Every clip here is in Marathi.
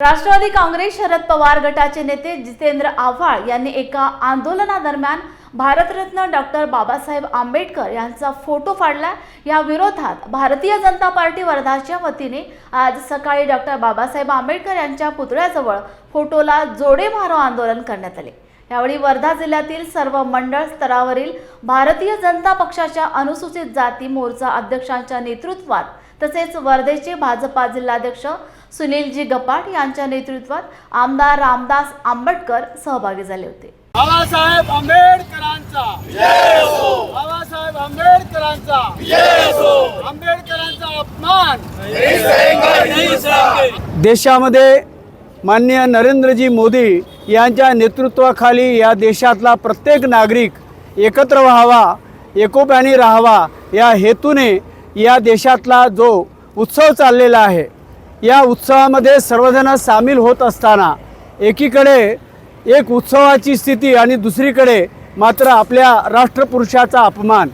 राष्ट्रवादी काँग्रेस शरद पवार गटाचे नेते जितेंद्र आव्हाड यांनी एका आंदोलनादरम्यान भारतरत्न डॉक्टर बाबासाहेब आंबेडकर यांचा फोटो फाडला. या विरोधात भारतीय जनता पार्टी वर्धाच्या वतीने आज सकाळी डॉक्टर बाबासाहेब आंबेडकर यांच्या पुतळ्याजवळ फोटोला जोडे मारो आंदोलन करण्यात आले. यावेळी वर्धा जिल्ह्यातील सर्व मंडळ स्तरावरील भारतीय जनता पक्षाच्या अनुसूचित जाती मोर्चा अध्यक्षांच्या नेतृत्वात तसेच वर्धेचे भाजपा जिल्हाध्यक्ष सुनीलजी गपाट यांच्या नेतृत्वात आमदार रामदास आंबटकर सहभागी झाले होते. बाबासाहेब आंबेडकरांचा. बाबासाहेब आंबेडकरांचा. आंबेडकरांचा अपमान. देशामध्ये माननीय नरेंद्रजी मोदी यांच्या नेतृत्वाखाली या देशातला प्रत्येक नागरिक एकत्र व्हावा एकोप्याने राहावा या हेतूने या देशातला जो उत्सव चाललेला आहे या उत्सवामध्ये सर्वजण सामील होत असताना एकीकडे एक उत्सवाची स्थिती आणि दुसरीकडे मात्र आपल्या राष्ट्रपुरुषाचा अपमान.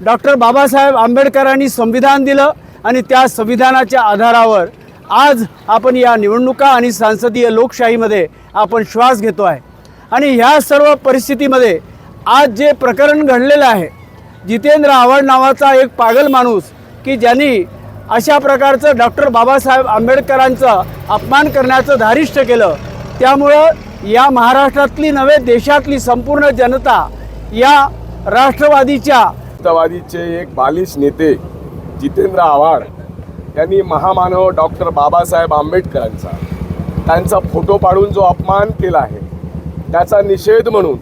डॉक्टर बाबासाहेब आंबेडकरांनी संविधान दिलं आणि त्या संविधानाच्या आधारावर आज आपण या निवडणुका आणि सांसदीय लोकशाहीमध्ये आपण श्वास घेतो आहे. आणि ह्या सर्व परिस्थितीमध्ये आज जे प्रकरण घडलेलं आहे जितेंद्र आव्हाड नावाचा एक पागल माणूस की ज्यांनी अशा प्रकारचं डॉक्टर बाबासाहेब आंबेडकरांचं अपमान करण्याचं धारिष्ट केलं त्यामुळं या महाराष्ट्रातली नव्हे देशातली संपूर्ण जनता या राष्ट्रवादीच्या राष्ट्रवादीचे एक बालिश नेते जितेंद्र आव्हाड त्यांनी महामानव डॉक्टर बाबासाहेब आंबेडकरांचा त्यांचा फोटो पाडून जो अपमान केला आहे त्याचा निषेध म्हणून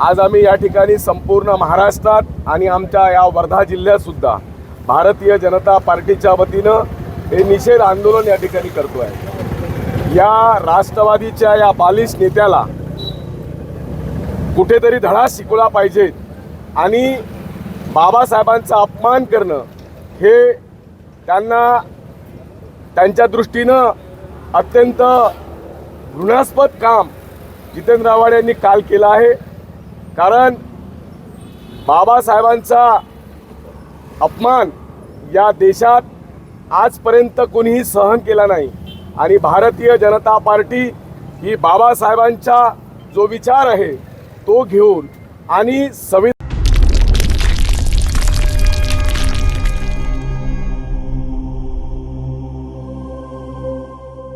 आज आम्ही या ठिकाणी संपूर्ण महाराष्ट्रात आणि आमच्या या वर्धा जिल्ह्यातसुद्धा भारतीय जनता पार्टीच्या वतीनं हे निषेध आंदोलन या ठिकाणी करतो आहे या राष्ट्रवादीच्या या बालिश नेत्याला कुठेतरी धडा शिकवला पाहिजे आणि बाबासाहेबांचा अपमान करणं हे त्यांना त्यांच्या दृष्टीनं अत्यंत घृणास्पद काम जितेंद्र आव्हाड यांनी काल केलं आहे. कारण बाबासाहेबांचा अपमान या देशात आजपर्यंत कोणीही सहन केला नाही. आणि भारतीय जनता पार्टी ही बाबासाहेबांचा जो विचार आहे तो घेऊन आणि संविधान